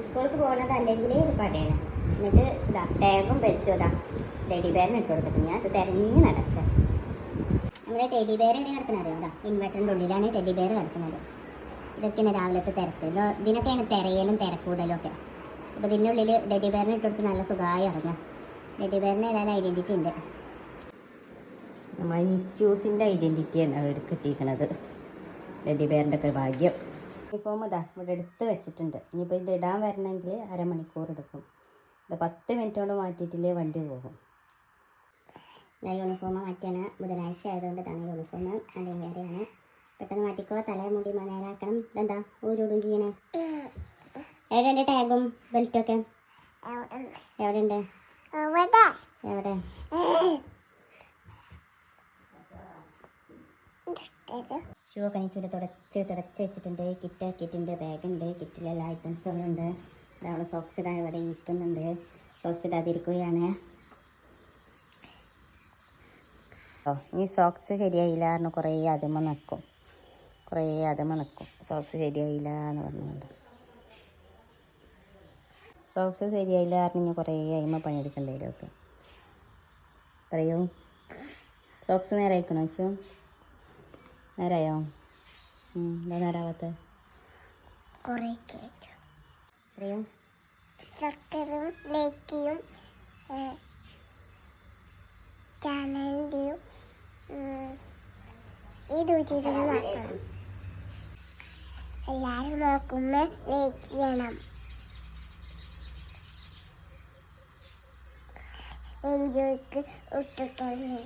സ്കൂൾക്ക് പോകുന്നത് അല്ലെങ്കിൽ ഒരു പടയാണ്. എന്നിട്ട് ഇതാ ടാഗും ബെൽറ്റും ഇതാ ടെഡി ബെയറിന് ഇട്ട് കൊടുത്തിട്ട് ഞാൻ ഇത് തിരഞ്ഞ് നടക്കുക. നമ്മുടെ ടെഡി ബെയർ എവിടെ കിടക്കുന്നത് അറിയോ? ഇതാ ഇൻവെർട്ടറിന്റെ ഉള്ളിലാണ് ടെഡി ബെയർ കിടക്കുന്നത്. ഇതൊക്കെയാണ് രാവിലത്തെ തിരക്ക്. ഇതോ ഇതിനൊക്കെയാണ് തിരയലും തിരക്കൂടലും ഒക്കെ. അപ്പോൾ ഇതിന്റെ ഉള്ളിൽ ടെഡി ബെയറിന് ഇട്ട് കൊടുത്ത് നല്ല സുഖമായി ഇറങ്ങുക ടെഡി ബെയറിന് ഏതായാലും ഐഡന്റിറ്റി ഉണ്ട്. നമ്മൾ നിക്യൂസിന്റെ ഐഡന്റിറ്റിയാണ് അവർ കിട്ടിയിരിക്കുന്നത് ടെഡി ബെയറിന്റെ ഒക്കെ ഭാഗ്യം. യൂണിഫോം ഇതാ ഇവിടെ എടുത്ത് വെച്ചിട്ടുണ്ട്. ഇനിയിപ്പോൾ ഇത് ഇടാൻ വരണമെങ്കിൽ അരമണിക്കൂർ എടുക്കും. ഇത് പത്ത് മിനിറ്റ് കൊണ്ട് മാറ്റിയിട്ടില്ലേ വണ്ടി പോകും. ഞാൻ യൂണിഫോം മാറ്റിയാണ്. ബുധനാഴ്ച ആയതുകൊണ്ട് തന്നെ യൂണിഫോം അതേ വേറെയാണ് പെട്ടെന്ന് മാറ്റിക്കോ. തലേ മുടി നേരാക്കണം ഇതെന്താ? ഊരൂടും ചെയ്യണേ. എവിടെ എന്റെ ടാഗും ബെൽറ്റും ഒക്കെ എവിടെ ഉണ്ട് എവിടെ ഷൂ ഒക്കെ എനിക്കിവിടെ തുടച്ച് തുടച്ച് വെച്ചിട്ടുണ്ട്. കിറ്റ് ആക്കിയിട്ടുണ്ട്. ബാഗുണ്ട് കിറ്റിലെല്ലാ ഐറ്റംസുകളുണ്ട് അതവിടെ സോക്സ് ഇടാൻ ഇവിടെ ഇരിക്കുന്നുണ്ട്. സോക്സ് ഇടാതിരിക്കുകയാണ്. ഓ ഈ സോക്സ് ശരിയായില്ല എന്ന് കുറേ അതിമ നിൽക്കും കുറേ അതിമ നിൽക്കും സോക്സ് ശരിയായില്ല എന്ന് പറഞ്ഞുകൊണ്ട്. സോക്സ് ശരിയായില്ല പറഞ്ഞ് കുറേ അതിമ വരും ഒക്കെ. പറയൂ. സോക്സ് നേരെ അയക്കണോ വെച്ചു നേരായോ എന്താ നേരാവാത്ത പറയൂ ചാനലിന്റെയും ഈ എല്ലാവരും ലൈക്ക് ചെയ്യണം എൻജോയ്ക്ക് ഒട്ടുക്കല്ലേ